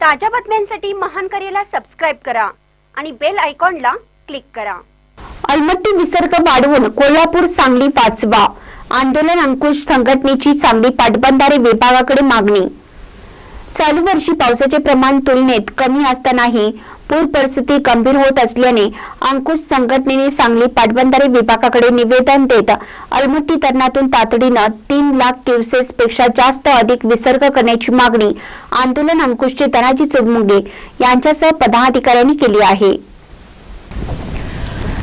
ताज्या बातम्यांसाठी महान करेला सबस्क्राईब करा आणि बेल आयकॉनला क्लिक करा. अलमट्टी विसर्ग वाढवून कोल्हापूर सांगली वाचवा. आंदोलन अंकुश संघटनेची सांगली पाटबंधारे विभागाकडे मागणी. चालू वर्षी पावसाचे प्रमाण तुलनेत कमी असतानाही पूर परिस्थिती गंभीर होत असल्याने अंकुश संघटनेने सांगली पाटबंधारे विभागाकडे निवेदन देत अलमट्टी धरणातून तातडीनं तीन लाख क्युसेस पेक्षा जास्त अधिक विसर्ग करण्याची मागणी आंदोलन अंकुशचे धनाजी चुरमुंगे यांच्यासह पदाधिकाऱ्यांनी केली आहे.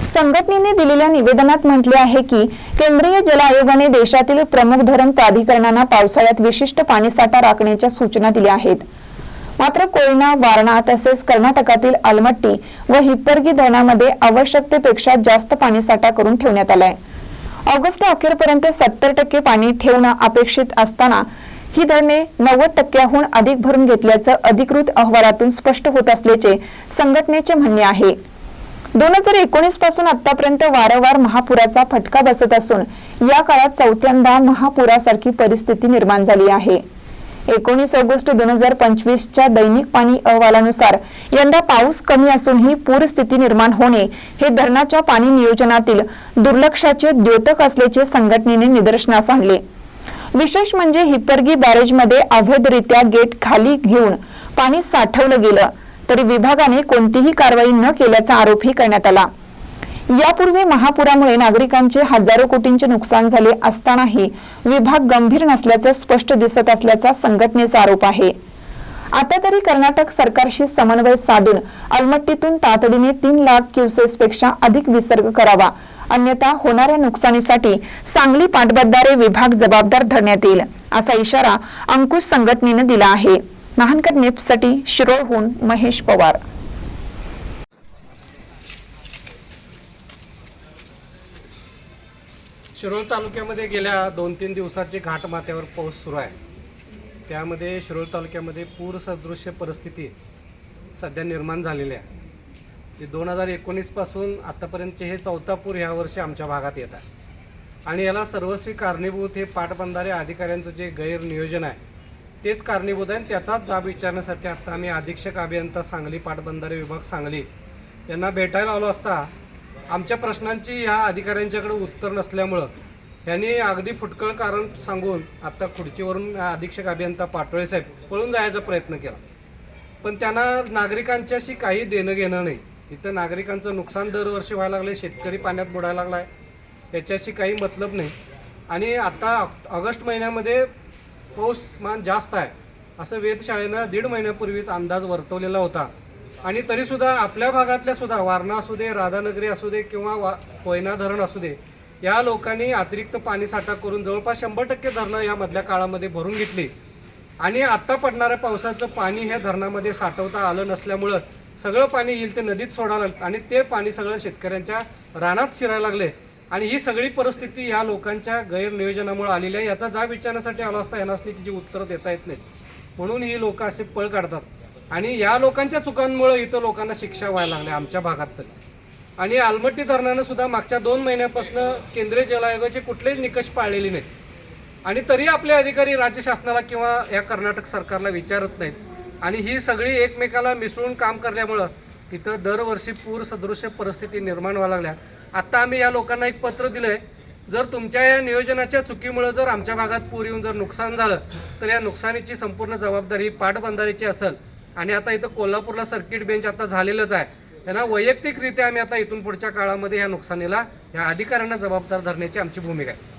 संघटनेने दिलेल्या निवेदनात म्हटले आहे की केंद्रीय जल आयोगाने देशातील प्रमुख धरण प्राधिकरणांना पावसाळ्यात विशिष्ट पाणीसाठा राखण्याच्या सूचना दिल्या आहेत. मात्र कोयना वारणा तसेच कर्नाटकातील आलमट्टी व हिप्परगी धरणामध्ये आवश्यकतेपेक्षा जास्त पाणीसाठा करून ठेवण्यात आलाय. ऑगस्ट अखेरपर्यंत सत्तर टक्के पाणी ठेवणं अपेक्षित असताना ही धरणे नव्वद टक्क्याहून अधिक भरून घेतल्याचं अधिकृत अहवालातून स्पष्ट होत असल्याचे संघटनेचे म्हणणे आहे. दोन हजार एकोणीसपासून आतापर्यंत वारंवार महापुराचा फटका बसत असून या काळात चौथ्यांदा महापुरासारखी परिस्थिती निर्माण झाली आहे. एकोणीस ऑगस्ट दोन हजार पंचवीसच्या दैनिक पाणी अहवालानुसार यंदा पाऊस कमी असूनही पूरस्थिती निर्माण होणे हे धरणाच्या पाणी नियोजनातील दुर्लक्षाचे द्योतक असल्याचे संघटनेने निदर्शनास आणले. विशेष म्हणजे हिपरगी बॅरेजमध्ये अवैधरित्या गेट खाली घेऊन पाणी साठवलं गेलं तरी विभागाने कोणतीही कारवाई न केल्याचा आरोपही करण्यात आला. यापूर्वी महापुरामुळे नागरिकांचे हजारो कोटींचे नुकसान झाले असतानाही विभाग गंभीर नसल्याचं स्पष्ट दिसत असल्याचा संघटनेचा आरोप आहे. आता तरी कर्नाटक सरकारशी समन्वय साधून अलमट्टीतून तातडीने तीन लाख क्युसेसपेक्षा अधिक विसर्ग करावा. अन्यथा होणाऱ्या नुकसानीसाठी सांगली पाटबंधारे विभाग जबाबदार धरण्यात येईल असा इशारा अंकुश संघटनेनं दिला आहे. महानकर नेपसाठी शिरोळहून महेश पवार. शिरोळ तालुक्यामध्ये गेल्या दोन तीन दिवसाचे घाटमाथ्यावर पाऊस सुरू आहे त्यामध्ये शिरोळ तालुक्यामध्ये पूरसदृश्य परिस्थिती सध्या निर्माण झालेली आहे. ते दोन हजार एकोणीसपासून आत्तापर्यंतचे हे चौथा पूर ह्या वर्षी आमच्या भागात येत आहे. आणि याला सर्वस्वी कारणीभूत हे पाटबंधारे अधिकाऱ्यांचं जे गैरनियोजन आहे तेच कारणीभूत आहे. आणि त्याचाच जाब विचारण्यासाठी आत्ता आम्ही अधीक्षक अभियंता सांगली पाटबंधारे विभाग सांगली यांना भेटायला आलो असता आमच्या प्रश्नांची ह्या अधिकाऱ्यांच्याकडे उत्तर नसल्यामुळं यांनी अगदी फुटकळ कारण सांगून आत्ता खुर्चीवरून अधीक्षक अभियंता पाटोळे साहेब पळून जायचा प्रयत्न केला. पण त्यांना नागरिकांच्याशी काही देणं घेणं नाही. इथं नागरिकांचं नुकसान दरवर्षी व्हायला लागले शेतकरी पाण्यात बुडायला लागला आहे याच्याशी काही मतलब नाही. आणि आता ऑगस्ट महिन्यामध्ये पाऊसमान जास्त आहे. असं वेधशाळेनं दीड महिन्यापूर्वीच अंदाज वर्तवलेला होता. आणि तरीसुद्धा आपल्या भागातल्या सुद्धा वारणा असू दे राधानगरी असू दे किंवा वा कोयना धरण असू दे या लोकांनी अतिरिक्त पाणीसाठा करून जवळपास शंभर टक्के धरणं या मधल्या काळामध्ये भरून घेतली. आणि आत्ता पडणाऱ्या पावसाचं पाणी ह्या धरणामध्ये साठवता आलं नसल्यामुळं सगळं पाणी येईल ते नदीत सोडायला लागलं आणि ते पाणी सगळं शेतकऱ्यांच्या रानात शिरायला लागले. आणि ही सगळी परिस्थिती ह्या लोकांच्या गैरनियोजनामुळे आलेली आहे. याचा जा विचारण्यासाठी आला असता यांनाच तिची उत्तरं देता येत नाहीत. म्हणून ही लोक असे पळ काढतात. आणि या लोकांच्या चुकांमुळे इथं लोकांना शिक्षा व्हायला लागल्या आमच्या भागात तरी. आणि आलमट्टी धरणानं सुद्धा मागच्या दोन महिन्यापासून केंद्रीय जल आयोगाचे कुठलेच निकष पाळलेले नाहीत. आणि तरी आपले अधिकारी राज्य शासनाला किंवा या कर्नाटक सरकारला विचारत नाहीत. आणि ही सगळी एकमेकाला मिसळून काम करण्यामुळं इथं दरवर्षी पूर सदृश्य परिस्थिती निर्माण व्हायला लागल्या. आत्ता आम्ही या लोकांना एक पत्र दिलं आहे जर तुमच्या या नियोजनाच्या चुकीमुळं जर आमच्या भागात पूर येऊन जर नुकसान झालं तर या नुकसानीची संपूर्ण जबाबदारी ही पाटबंधारीची असेल. आणि आता इथं कोल्हापूरला सर्किट बेंच आता झालेलंच आहे. त्यांना वैयक्तिकरित्या आम्ही आता इथून पुढच्या काळामध्ये या नुकसानीला या अधिकाऱ्यांना जबाबदार धरण्याची आमची भूमिका आहे.